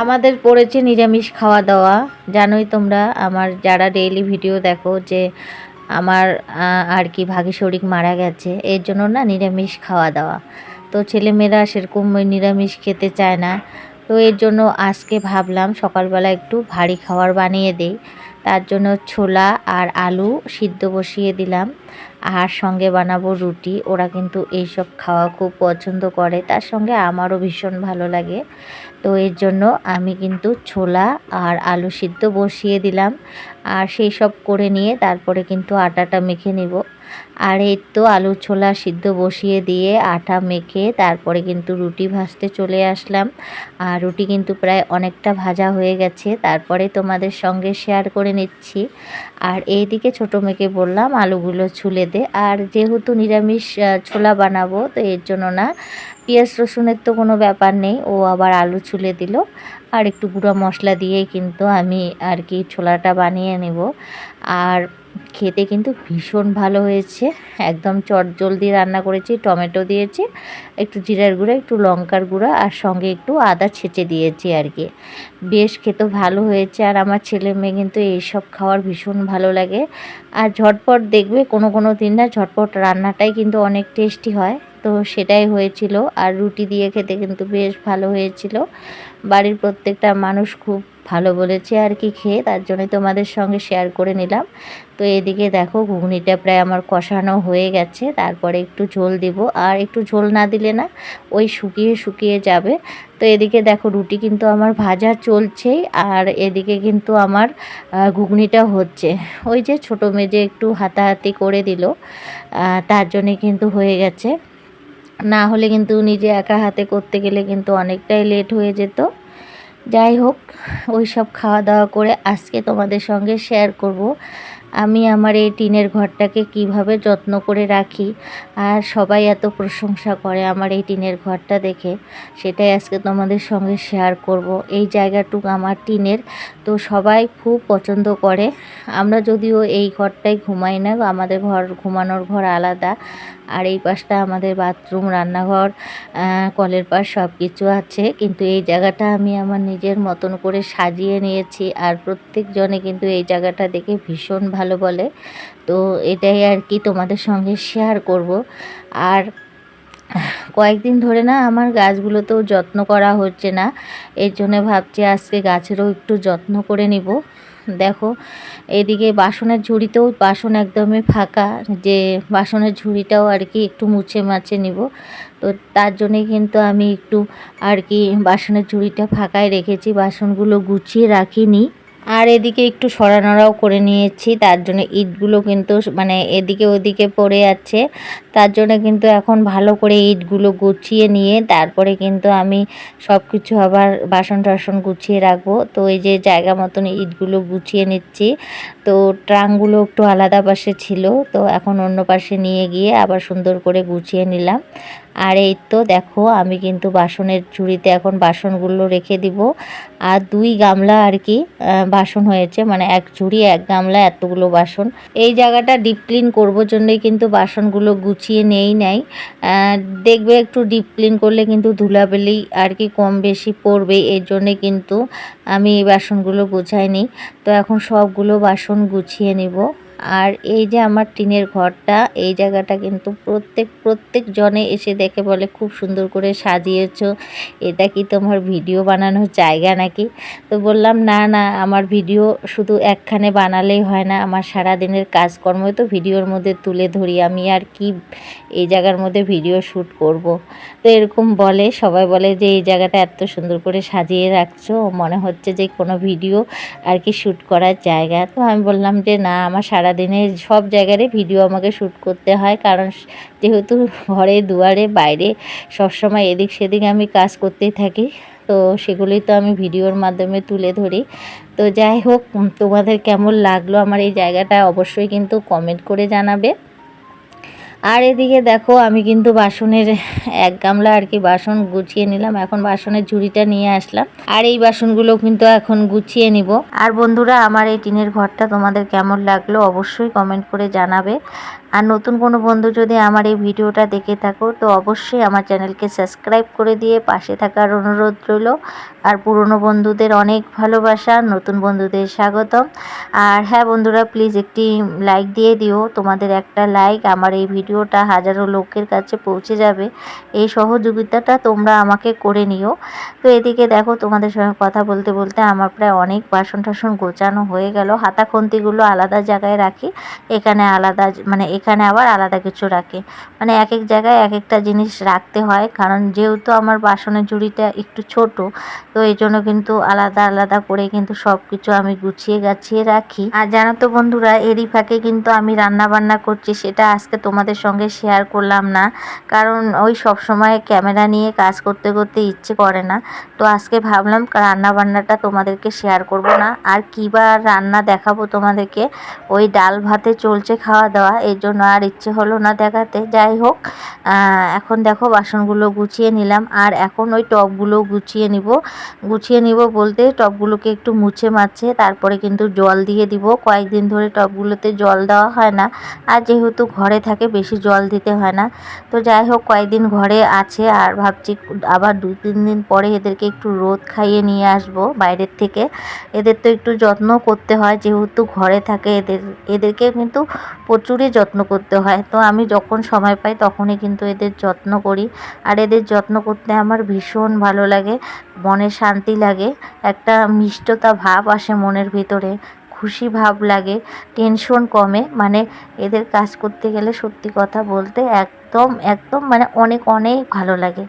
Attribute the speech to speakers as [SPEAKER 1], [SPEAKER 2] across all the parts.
[SPEAKER 1] আমাদের পড়েছে নিরামিষ খাওয়া দাওয়া। জানোই তোমরা, আমার যারা ডেইলি ভিডিও দেখো যে আমার আর কি ভাগে শরিক মারা গেছে, এর জন্য না নিরামিষ খাওয়া দাওয়া। তো ছেলেমেয়েরা সেরকম নিরামিষ খেতে চায় না। তো এর জন্য আজকে ভাবলাম সকালবেলা একটু ভারী খাবার বানিয়ে দিই। তার জন্য ছোলা আর আলু সিদ্ধ বসিয়ে দিলাম। আর সঙ্গে বানাবো রুটি। ওরা কিন্তু এইসব খাওয়া খুব পছন্দ করে। তার সঙ্গে আমারও ভীষণ ভালো লাগে। তো এর জন্য আমি কিন্তু ছোলা আর আলু সিদ্ধ বসিয়ে দিলাম। আর সেই সব করে নিয়ে তারপরে কিন্তু আটাটা মেখে নিব। আর এই তো আলু ছোলা সিদ্ধ বসিয়ে দিয়ে আটা মেখে তারপরে কিন্তু রুটি ভাজতে চলে আসলাম। আর রুটি কিন্তু প্রায় অনেকটা ভাজা হয়ে গেছে, তারপরে তোমাদের সঙ্গে শেয়ার করে নিচ্ছি। আর এইদিকে ছোটো মেয়েকে বললাম আলুগুলো ছুলে দে। আর যেহেতু নিরামিষ ছোলা বানাবো, তো এর জন্য না পেঁয়াজ রসুনের তো কোনো ব্যাপার নেই, ও আবার আলু ছুলে দিল। আর একটু গুঁড়ো মশলা দিয়েই কিন্তু আমি আর কি ছোলাটা বানিয়ে নেব। আর খেতে কিন্তু ভীষণ ভালো হয়েছে। একদম চট জলদি রান্না করেছি, টমেটো দিয়েছি, একটু জিরার গুঁড়া, একটু লঙ্কার গুঁড়া আর সঙ্গে একটু আদা ছেঁচে দিয়েছি আর কি। বেশ খেতে ভালো হয়েছে আর আমার ছেলে মেয়ে কিন্তু এইসব খাওয়ার ভীষণ ভালো লাগে। আর ঝটপট দেখবে কোনো কোনো দিন না ঝটপট রান্নাটাই কিন্তু অনেক টেস্টি হয়। তো সেটাই হয়েছিল আর রুটি দিয়ে খেতে কিন্তু বেশ ভালো হয়েছিল। বাড়ির প্রত্যেকটা মানুষ খুব ভালো বলেছে আর কি খেয়ে, তার জন্য তোমাদের সঙ্গে শেয়ার করে নিলাম। তো এদিকে দেখো, ঘুগনিটা প্রায় আমার কষানো হয়ে গেছে, তারপরে একটু ঝোল দিব। আর একটু ঝোল না দিলে না, ওই শুকিয়ে শুকিয়ে যাবে। তো এদিকে দেখো, রুটি কিন্তু আমার ভাজা চলছেই, আর এদিকে কিন্তু আমার ঘুগনিটা হচ্ছে। ওই যে ছোটো মেজে একটু হাতাহাতি করে দিল তার জন্যে কিন্তু হয়ে গেছে। না হলে কিন্তু নিজে একা হাতে করতে গেলে কিন্তু অনেকটাই লেট হয়ে যেত। যাই হোক ওই সব খাওয়া দাওয়া করে আজকে তোমাদের সঙ্গে শেয়ার করব। আমি আমার এই টিনের ঘরটাকে কীভাবে যত্ন করে রাখি আর সবাই এত প্রশংসা করে আমার এই টিনের ঘরটা দেখে, সেটাই আজকে তোমাদের সঙ্গে শেয়ার করব। এই জায়গাটুক আমার টিনের, তো সবাই খুব পছন্দ করে। আমরা যদিও এই ঘরটাই ঘুমাই না, আমাদের ঘর, ঘুমানোর ঘর আলাদা। আর এই পাশটা আমাদের বাথরুম, রান্নাঘর কলের পাশ সব কিছু আছে। কিন্তু এই জায়গাটা আমি আমার নিজের মতন করে সাজিয়ে নিয়েছি আর প্রত্যেকজনে কিন্তু এই জায়গাটা দেখে ভীষণ ভালো বলে। তো এটাই আর কি তোমাদের সঙ্গে শেয়ার করব। আর কয়েকদিন ধরে না আমার গাছগুলোতেও যত্ন করা হচ্ছে না। এর জন্য ভাবছি আজকে গাছেরও একটু যত্ন করে নিব। দেখো, এদিকে বাসনের ঝুড়িতেও বাসন একদমই ফাঁকা, যে বাসনের ঝুড়িটাও আর কি একটু মুছে মাছে নিব। তো তার জন্যে কিন্তু আমি একটু আর কি বাসনের ঝুড়িটা ফাঁকায় রেখেছি, বাসনগুলো গুছিয়ে রাখিনি। আর এদিকে একটু সরানোরাও করে নিয়েছি, তার জন্য ইটগুলো কিন্তু মানে এদিকে ওদিকে পড়ে আছে। তার জন্য কিন্তু এখন ভালো করে ইটগুলো গুছিয়ে নিয়ে তারপরে কিন্তু আমি সব কিছু আবার বাসন টাসন গুছিয়ে রাখব। তো এই যে জায়গা মতন ইটগুলো গুছিয়ে নিচ্ছি। তো ট্রাঙ্কগুলো একটু আলাদা পাশে ছিল, তো এখন অন্য পাশে নিয়ে গিয়ে আবার সুন্দর করে গুছিয়ে নিলাম। আর এই তো দেখো, আমি কিন্তু বাসনের ঝুড়িতে এখন বাসনগুলো রেখে দিব। আর দুই গামলা আর কি বাসন হয়েছে। মানে এক ঝুড়ি, এক গামলা এতগুলো বাসন। এই জায়গাটা ডিপ ক্লিন করব জন্যই কিন্তু বাসনগুলো গুছিয়ে নেই নাই। আহ, দেখবে একটু ডিপ ক্লিন করলে কিন্তু ধুলাবেলি আর কি কম বেশি পড়বে এর জন্যে কিন্তু আমি এই বাসনগুলো গুছাই নিই তো এখন সবগুলো বাসন গুছিয়ে নিব। আর এই যে আমার টিনের ঘরটা, এই জায়গাটা কিন্তু প্রত্যেক প্রত্যেক জনে এসে দেখে বলে, খুব সুন্দর করে সাজিয়েছো। এটা কি তোমার ভিডিও বানানোর জায়গা নাকি? তো বললাম, না না, আমার ভিডিও শুধু একখানে বানালেই হয় না। আমার সারা দিনের কাজকর্মই তো ভিডিওর মধ্যে তুলে ধরি। আমি আর কি এই জায়গার মধ্যে ভিডিও শ্যুট করব। তো এরকম বলে, সবাই বলে যে, এই জায়গাটা এত সুন্দর করে সাজিয়ে রাখছো। মনে হচ্ছে যে কোনো ভিডিও আর কি শ্যুট করার জায়গা। তো আমি বললাম যে, না, আমার সারাদিনের সব জায়গায় ভিডিও আমাকে শ্যুট করতে হয়। কারণ যেহেতু ঘরে, দুয়ারে, বাইরে সবসময় এদিক সেদিক আমি কাজ করতেই থাকি, তো সেগুলি তো আমি ভিডিওর মাধ্যমে তুলে ধরি। তো যাই হোক, তোমাদের কেমন লাগল আমার এই জায়গাটা অবশ্যই কিন্তু কমেন্ট করে জানাবে। আর এদিকে দেখো, আমি কিন্তু বাসনের এক গামলা আর কি বাসন গুছিয়ে নিলাম। এখন বাসনের ঝুড়িটা নিয়ে আসলাম। আর এই বাসনগুলো কিন্তু এখন গুছিয়ে নিব। আর বন্ধুরা, আমার এই টিনের ঘরটা তোমাদের কেমন লাগল অবশ্যই কমেন্ট করে জানাবে। আর নতুন কোনো বন্ধু যদি আমার এই ভিডিওটা দেখে থাকো, তো অবশ্যই আমার চ্যানেলকে সাবস্ক্রাইব করে দিয়ে পাশে থাকার অনুরোধ রইল। আর পুরনো বন্ধুদের অনেক ভালোবাসা, নতুন বন্ধুদের স্বাগতম। আর হ্যাঁ বন্ধুরা প্লিজ একটি লাইক দিয়ে দিও। তোমাদের একটা লাইক আমার এই ভিডিওটা হাজারো লোকের কাছে পৌঁছে যাবে। এই সহযোগিতাটা তোমরা আমাকে করে নিও। তো এদিকে দেখো, তোমাদের সঙ্গে কথা বলতে বলতে আমার প্রায় অনেক বাসন টাসন গোছানো হয়ে গেল। হাতা খন্তিগুলো আলাদা জায়গায় রাখি, এখানে আলাদা মানে এখানে আবার আলাদা কিছু রাখি। মানে এক এক জায়গায় এক একটা জিনিস রাখতে হয়, কারণ যেহেতু আমার বাসনের ঝুড়িটা একটু ছোট, তো এই জন্য কিন্তু আলাদা আলাদা করে কিন্তু সব কিছু আমি গুছিয়ে গাছিয়ে রাখি। আর জানো তো বন্ধুরা, এরই ফাঁকে কিন্তু আমি রান্না বান্না করছি, সেটা আজকে তোমাদের সঙ্গে শেয়ার করলাম না। কারণ ওই সব সময় ক্যামেরা নিয়ে কাজ করতে করতে ইচ্ছে করে না। তো আজকে ভাবলাম রান্না বান্নাটা তোমাদেরকে শেয়ার করব না। আর কী বা রান্না দেখাবো তোমাদেরকে? ওই ডাল ভাতে চলছে খাওয়া দাওয়া এর জন্য আর ইচ্ছে হলো না দেখাতে। যাই হোক এখন দেখো বাসনগুলো গুছিয়ে নিলাম। আর এখন ওই টবগুলো গুছিয়ে নিব। গুছিয়ে নিব বলতে টবগুলোকে একটু মুছে মাছে, তারপরে কিন্তু জল দিয়ে দিব। কয়েকদিন ধরে টবগুলোতে জল দেওয়া হয় না। আর যেহেতু ঘরে থাকে, বেশি জল দিতে হয় না। তো যাই হোক, কয়েকদিন ঘরে আছে আর ভাবছি আবার দু তিন দিন পরে এদেরকে একটু রোদ খাইয়ে নিয়ে আসব বাইরের থেকে। এদের তো একটু যত্ন করতে হয়, যেহেতু ঘরে থাকে এদের, এদেরকে কিন্তু প্রচুরই যত্ন করতে হয়। তো আমি যখন সময় পাই তখনই কিন্তু এদের যত্ন করি। আর এদের যত্ন করতে আমার ভীষণ ভালো লাগে, মনে শান্তি লাগে, একটা মিষ্টতা ভাব আসে মনের ভিতরে। খুশি ভাব লাগে টেনশন কমে। মানে এদের কাজ করতে গেলে সত্যি কথা বলতে এক একদম একদম মানে অনেক অনেক ভালো লাগে।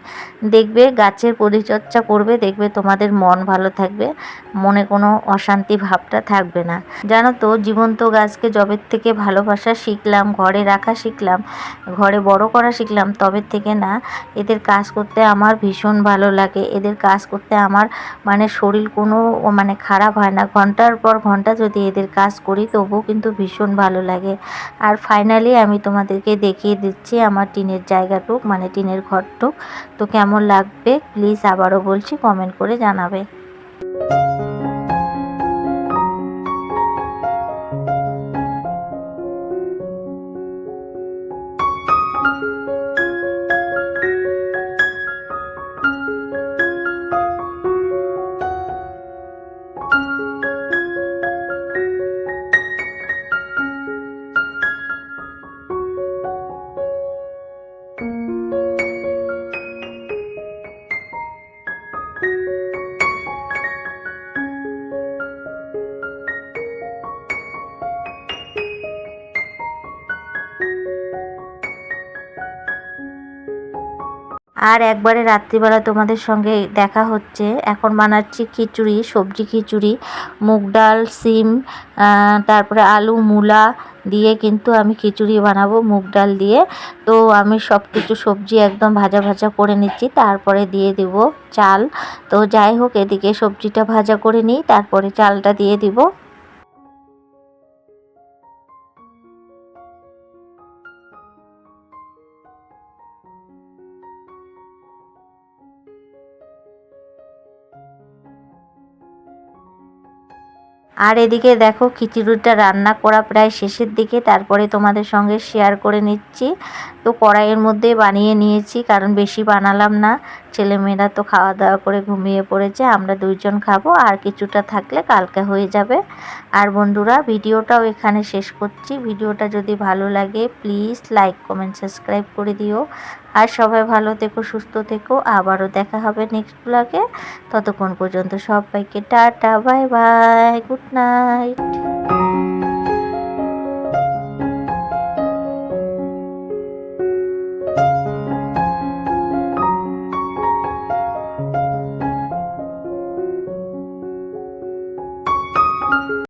[SPEAKER 1] দেখবে গাছের পরিচর্যা করবে, দেখবে তোমাদের মন ভালো থাকবে, মনে কোনো অশান্তি ভাবটা থাকবে না। জানো তো, জীবন্ত গাছকে জবের থেকে ভালোবাসা শিখলাম, ঘরে রাখা শিখলাম, ঘরে বড় করা শিখলাম তবে থেকে না, এদের কাজ করতে আমার ভীষণ ভালো লাগে। এদের কাজ করতে আমার মানে শরীর কোনো মানে খারাপ হয় না। ঘণ্টার পর ঘণ্টা যদি এদের কাজ করি, তবুও কিন্তু ভীষণ ভালো লাগে। আর ফাইনালি আমি তোমাদেরকে দেখিয়ে দিচ্ছি, আমার টিনের জায়গাটুক মানে টিনের ঘরটুক তো কেমন লাগবে? প্লিজ আবারও বলছি কমেন্ট করে জানাবে। আর একবারে রাত্রিবেলা তোমাদের সঙ্গে দেখা হচ্ছে। এখন বানাচ্ছি খিচুড়ি, সবজি খিচুড়ি, মুগ ডাল, সিম তারপরে আলু, মূলা দিয়ে কিন্তু আমি খিচুড়ি বানাবো, মুগ ডাল দিয়ে। তো আমি সব কিছু সবজি একদম ভাজা ভাজা করে নিচ্ছি, তারপরে দিয়ে দিব চাল। তো যাই হোক, এদিকে সবজিটা ভাজা করে নিই, তারপরে চালটা দিয়ে দিব। আর এদিকে দেখো, খিচুড়িটা রান্না করা প্রায় শেষের দিকে, তারপরে তোমাদের সঙ্গে শেয়ার করে নিচ্ছি। তো কড়াইয়ের মধ্যে বানিয়ে নিয়েছি, কারণ বেশি বানালাম না। ছেলেমেয়েরা তো খাওয়া দাওয়া করে ঘুমিয়ে পড়েছে, আমরা দুইজন খাব, আর কিছুটা থাকলে কালকে হয়ে যাবে। আর বন্ধুরা, ভিডিওটাও এখানে শেষ করছি। ভিডিওটা যদি ভালো লাগে প্লিজ লাইক কমেন্ট সাবস্ক্রাইব করে দিও। আর সবাই ভালো থেকো, সুস্থ থেকো। আবারও দেখা হবে নেক্সট ব্লগে ততক্ষণ পর্যন্ত সবাইকে tata bye bye good night